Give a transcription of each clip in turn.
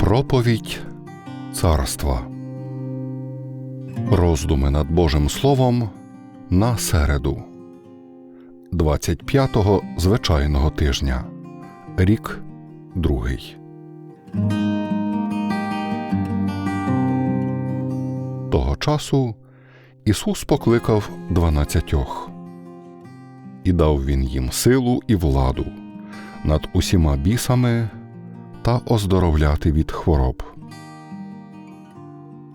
Проповідь царства. Роздуми над Божим Словом на середу 25-го звичайного тижня. Рік другий. Того часу Ісус покликав дванадцятьох і дав він їм силу і владу над усіма бісами та оздоровляти від хвороб.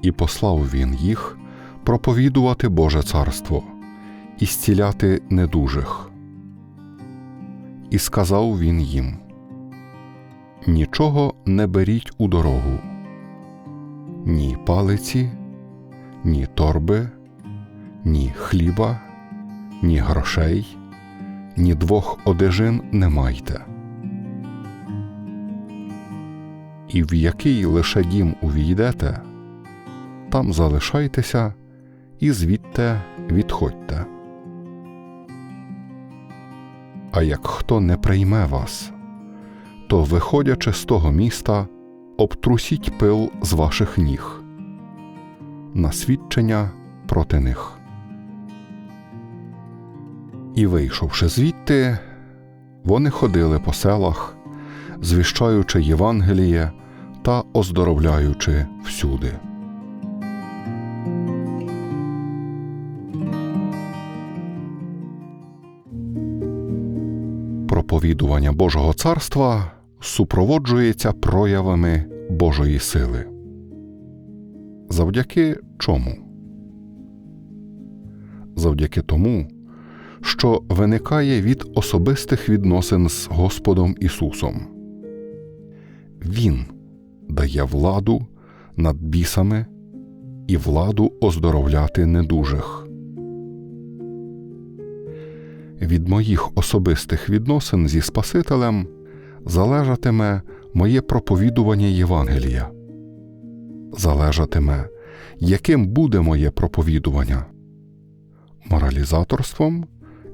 І послав він їх проповідувати Боже царство і зціляти недужих. І сказав він їм: Нічого не беріть у дорогу, ні палиці, ні торби, ні хліба, ні грошей, ні двох одежин не майте. І в який лише дім увійдете, там залишайтеся і звідте відходьте. А як хто не прийме вас, то, виходячи з того міста, обтрусіть пил з ваших ніг на свідчення проти них. І, вийшовши звідти, вони ходили по селах, звіщаючи Євангеліє та оздоровляючи всюди. Проповідування Божого царства супроводжується проявами Божої сили. Завдяки чому? Завдяки тому, що виникає від особистих відносин з Господом Ісусом. Він дає владу над бісами і владу оздоровляти недужих. Від моїх особистих відносин зі Спасителем залежатиме моє проповідування Євангелія, залежатиме, яким буде моє проповідування. Моралізаторством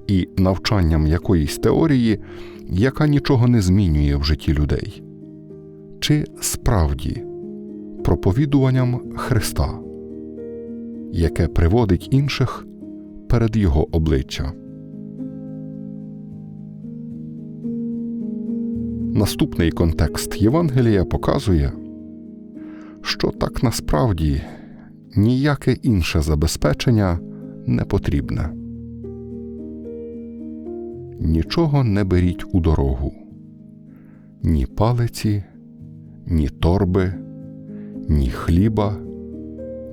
і навчанням якоїсь теорії, яка нічого не змінює в житті людей, чи справді проповідуванням Христа, яке приводить інших перед Його обличчя. Наступний контекст Євангелія показує, що так насправді ніяке інше забезпечення не потрібне. Нічого не беріть у дорогу, ні палиці, ні торби, ні хліба,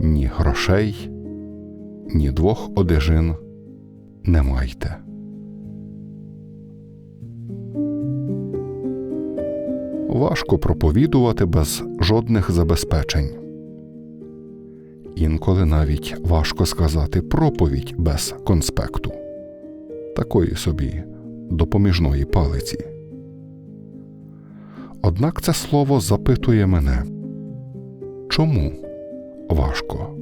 ні грошей, ні двох одежин не майте. Важко проповідувати без жодних забезпечень. Інколи навіть важко сказати проповідь без конспекту, такої собі допоміжної палиці. Однак це слово запитує мене чому важко?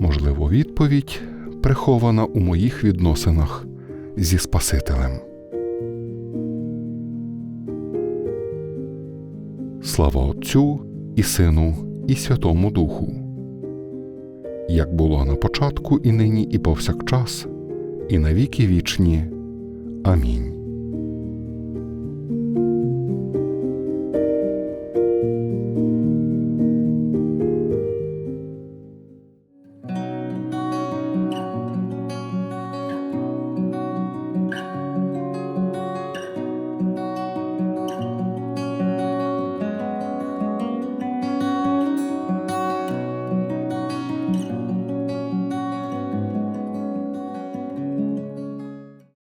Можливо, відповідь прихована у моїх відносинах зі Спасителем. Слава Отцю і Сину, і Святому Духу, як було на початку, і нині, і повсякчас, і на віки вічні. Амінь.